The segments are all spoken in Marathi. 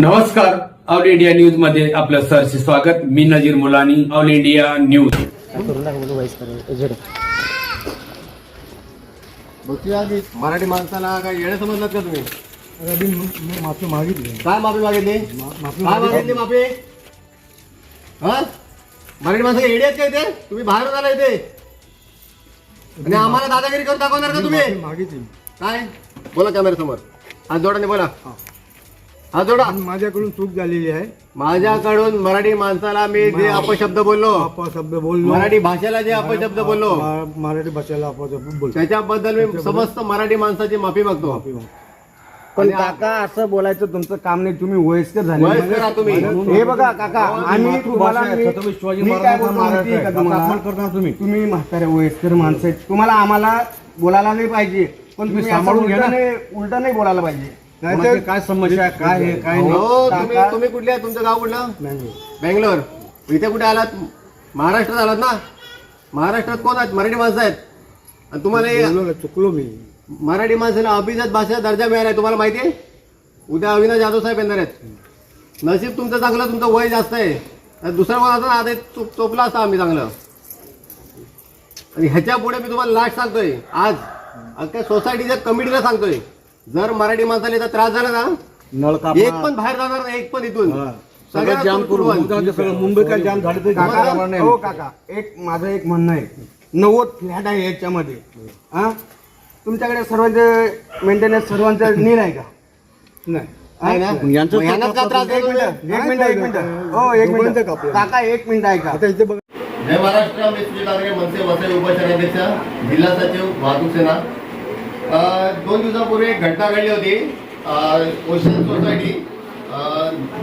नमस्कार. ऑल इंडिया न्यूजमध्ये आपलं सरचे स्वागत. मी Nazir Mulani all India news. Marathi माणसाला काय येणं समजलात का तुम्ही? मी माफी मागितली. काय माफी मागितली? माफी काय मागितली. माफी? हा? मराठी माणसं काय येडे आहेत काय ते तुम्ही बाहेर आला इथे. आणि आम्हाला दादागिरी करून दाखवणार का तुम्ही? मागितली. काय? बोला कॅमेरा समोर. हात जोडाने बोला. जोडा. आणि माझ्याकडून चूक झालेली आहे. माझ्याकडून मराठी माणसाला मी जे अपशब्द बोललो अपशब्द बोललो. मराठी भाषेला जे अपशब्द बोललो मा- मराठी भाषेला अपशब्द बोलतो त्याच्याबद्दल मी समस्त मराठी माणसाची माफी मागतो. माफी माग. पण काका असं बोलायचं तुमचं काम नाही. तुम्ही वयस्कर झाले. वयस्कर आहात तुम्ही. हे बघा काका आम्ही तुम्हाला मी- मी काय बोलतो माहिती आहे. का तुम्हाला? करणार तुम्ही. तुम्ही म्हातारे वयस्कर माणसं आहेत. तुम्हाला आम्हाला बोलायला नाही पाहिजे. पण तुम्ही सांभाळून घ्या उलट ना. नाही उलट नाही बोलायला पाहिजे. कोणाची काय समस्या आहे, काय आहे काय नाही. हो तुम्ही काका- तुम्ही कुठले आहे? तुमचं गाव कुठलं? नाही बेंगलोर. इथे कुठे आलात? महाराष्ट्रात आलात ना? महाराष्ट्रात कोण आहेत? मराठी माणसं आहेत. आणि तुम्हाला हे बोललो ना, चुकलो मी. मराठी माणसाला अभिजात भाषा दर्जा मिळाला आहे तुम्हाला माहिती आहे? उद्या अविनाश जाधव साहेब येणार आहेत. नशीब तुमचं चांगलं तुमचं वय जास्त आहे. दुसरं कोण असं आता चोप चोपला असता आम्ही चांगलं. आणि ह्याच्या पुढे मी तुम्हाला लास्ट सांगतोय आज. अख्ख्या सोसायटीच्या कमिटीला सांगतोय. जर मराठी माणसाला याचा त्रास झाला ना नळ एक पण बाहेर जाणार नाही एक पण इथून. सगळं सगळ्यांना जाम करू तुडवून. उद्या ते सगळं मुंबई काय जाम झालं तर काका हो काका. एक माझं एक म्हणणं आहे. नव्वद फ्लॅट आहे याच्यामध्ये. हा? तुमच्याकडे सर्वांचे मेंटेनन्स सर्वांचं नील आहे का? नाही. आहे ना? मग यांचं मग यांनाच का त्रास एक देतो मिनिट? एक मिनिट एक मिनिट. हो एक मिनिट. काका एक मिनिट ऐका. आता इथे बघा. जय महाराष्ट्र मी सुजित ठाकरे मनसे वसई उपशहराध्यक्ष जिल्हा सचिव वाहतूक सेना. दोन दिवसापूर्वी एक घटना घडली होती. ओशन सोसायटी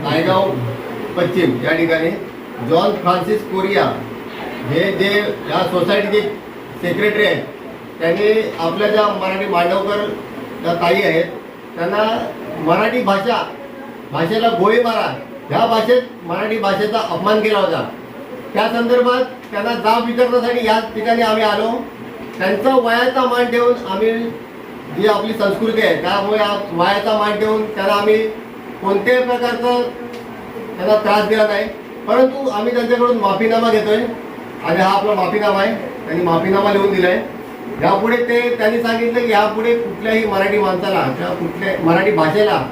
नायगाव पश्चिम या ठिकाणी. जॉन फ्रान्सिस कोरिया हे जे या सोसायटीचे सेक्रेटरी आहेत त्यांनी आपल्या ज्या मराठी मांडवकर ज्या ताई आहेत त्यांना मराठी भाषा भाषेला गोळी मारा ह्या भाषेत मराठी भाषेचा अपमान केला होता. त्या संदर्भात त्यांना जाब विचारण्यासाठी याच ठिकाणी आम्ही आलो. त्यांचा वयाचा मान ठेवून आम्ही जी आपली संस्कृती आहे. त्यामुळे मायाचा मान ठेवून त्यांना आम्ही कोणत्याही प्रकारचं त्यांना त्रास दिला नाही. परंतु आम्ही त्यांच्याकडून माफीनामा घेतोय. आणि हा आपला माफीनामा आहे. त्यांनी माफीनामा लिहून दिलाय. यापुढे ते त्यांनी सांगितलं की यापुढे कुठल्याही मराठी माणसाला किंवा कुठल्या मराठी भाषेला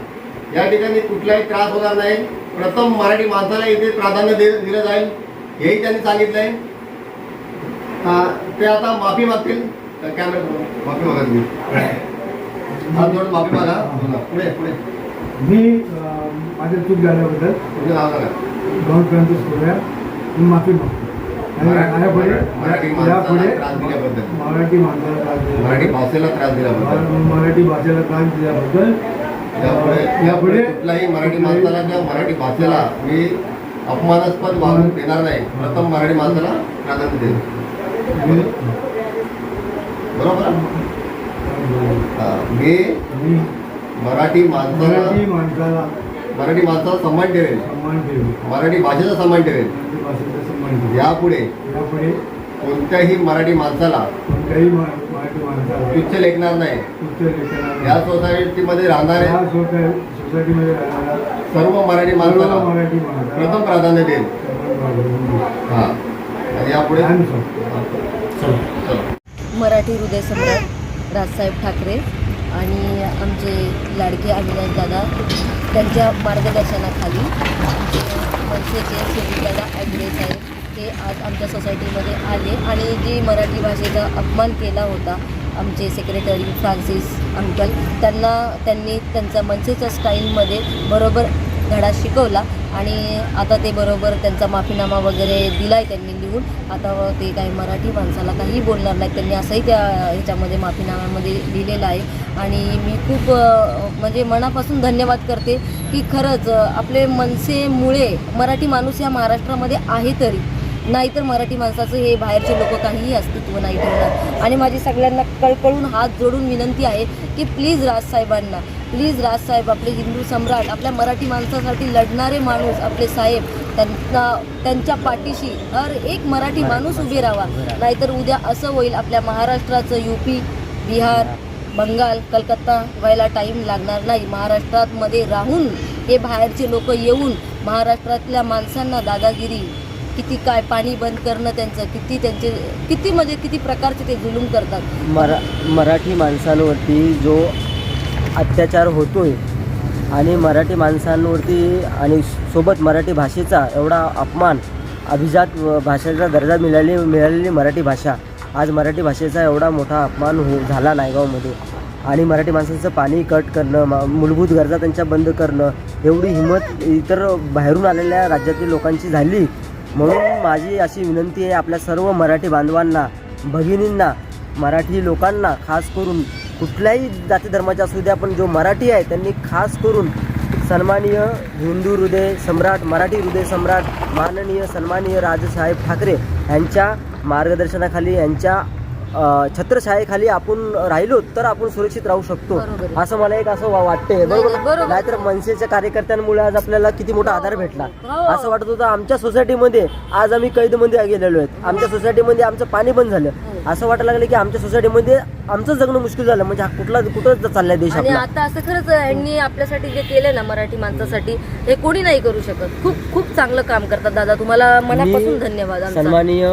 या ठिकाणी कुठलाही त्रास होणार नाही. प्रथम मराठी माणसाला इथे प्राधान्य दे दिलं जाईल. हेही त्यांनी सांगितलंय. आहे ते आता माफी मागतील. कॅमेरा माफी मागत तुम्ही माफी मागा पुढे पुढे. मी अं, माझी चूक झाल्याबद्दल तुमचं नाव सांगा सोडूया. मी माफी मागतो. आणि यापुढे यापुढे त्रास दिल्याबद्दल. मराठी माणसाला त्रास दिल्याबद्दल, मराठी भाषेला त्रास मरा- मराठी भाषेला त्रास दिल्याबद्दल यापुढे यापुढे कुठलाही मराठी माणसाला किंवा मराठी भाषेला मी अपमानास्पद वागणूक देणार नाही. प्रथम मराठी माणसाला प्राधान्य देईल. बरोबर? मी मराठी माणसाला मराठी माणसाला मराठी माणसाला सन्मान ठेवेल. सन्मान ठेवू मराठी भाषेचा सन्मान ठेवेल. मराठी भाषेचा सन्मान ठेवू यापुढे यापुढे कोणत्याही मराठी माणसाला कोणत्याही मा- मराठी माणसाला तुच्छ लेखणार नाही. लेखनाला- या सोसायटीमध्ये राहणारे या सोसाय- सोसायटीमध्ये राहणारा सर्व मराठी सर्व माणसाला मराठी माणसाला प्रथम प्राधान्य देईल. हा. आणि यापुढे चला मराठी हृदय सम्राट राजसाहेब ठाकरे आणि आमचे लाडके अविनाश दादा त्यांच्या मार्गदर्शनाखाली मनसेचे सुनीलदादा ॲड्रेस आहेत ते आज आमच्या सोसायटीमध्ये आले आणि जी मराठी भाषेचा अपमान केला होता आमचे सेक्रेटरी फ्रान्सिस अंकल त्यांना त्यांनी त्यांचा मनसेच्या स्टाईलमध्ये बरोबर धडा शिकवला. आणि आता ते बरोबर त्यांचा माफीनामा वगैरे दिला आहे त्यांनी लिहून. आता ते काही मराठी माणसाला काही बोलणार नाही त्यांनी असंही त्या ह्याच्यामध्ये माफीनाम्यामध्ये लिहिलेलं आहे. आणि मी खूप म्हणजे मनापासून धन्यवाद करते की खरंच आपले मनसेमुळे मराठी माणूस या महाराष्ट्रामध्ये आहे तरी नाहीतर मराठी माणसाचं हे बाहेरचे लोक काहीही अस्तित्व नाही ठेवणार. आणि माझी सगळ्यांना कळकळून हात जोडून विनंती आहे की प्लीज राजसाहेबांना प्लीज राजसाहेब आपले हिंदू सम्राट आपल्या मराठी माणसासाठी लढणारे माणूस आपले साहेब त्यांना त्यांच्या पाठीशी हर एक मराठी माणूस उभे राहावा. नाहीतर उद्या असं होईल आपल्या महाराष्ट्राचं यूपी बिहार बंगाल कलकत्ता व्हायला टाईम लागणार नाही. महाराष्ट्रात मध्ये राहून हे बाहेरचे लोक येऊन महाराष्ट्रातल्या माणसांना दादागिरी किती काय पाणी बंद करणं त्यांचं किती त्यांचे किती म्हणजे किती प्रकारचे ते जुलूम करतात? मरा मराठी माणसांवरती जो अत्याचार होतोय आणि मराठी माणसांवरती आणि सोबत मराठी भाषेचा एवढा अपमान अभिजात भाषेचा दर्जा मिळाली मिळालेली मराठी भाषा आज मराठी भाषेचा एवढा मोठा अपमान हो झाला नायगावमध्ये. आणि मराठी माणसाचं पाणी कट करणं मा- मूलभूत गरजा त्यांच्या बंद करणं एवढी हिंमत इतर बाहेरून आलेल्या राज्यातील लोकांची झाली म्हणून माझी अशी विनंती आहे आपल्या सर्व मराठी बांधवांना भगिनींना मराठी लोकांना खास करून कुठल्याही जाती धर्माच्या असू द्या पण जो मराठी आहे त्यांनी खास करून सन्माननीय हिंदू हृदय सम्राट मराठी हृदय सम्राट माननीय सन्माननीय राजसाहेब ठाकरे यांच्या मार्गदर्शनाखाली यांच्या छत्रछायेखाली आपण राहिलो तर आपण सुरक्षित राहू शकतो. असं मला एक असं वा- वाटतंय. नाही, बरोबर. नाहीतर मनसेच्या कार्यकर्त्यांमुळे आज आपल्याला किती मोठा आधार भेटला. हो. असं वाटत होतं आमच्या सोसायटीमध्ये आज आम्ही कैदमध्ये गेलेलो आहेत. आमच्या सोसायटीमध्ये आमचं पाणी बंद झालं. हो. असं वाटायला लागलं की आमच्या सोसायटीमध्ये आमचं जगणं मुश्किल झालं. म्हणजे हा कुठला कुठं चाललाय देश आता असं खरंच यांनी आपल्यासाठी जे केलंय ना मराठी माणसासाठी हे कोणी नाही करू शकत. खूप खूप चांगलं काम करतात दादा. तुम्हाला मनापासून धन्यवाद. सन्माननीय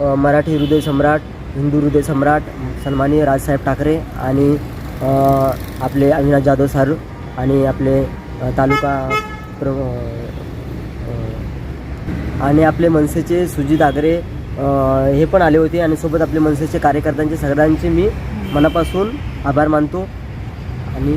मराठी हृदय सम्राट हिंदू हृदय सम्राट सन्माननीय राजसाहेब ठाकरे आणि आपले अविनाश जाधव सर आणि आपले तालुका प्र आणि आपले मनसेचे सुजित आगरे हे पण आले होते आणि सोबत आपले मनसेचे कार्यकर्त्यांचे सगळ्यांचे मी मनापासून आभार मानतो आणि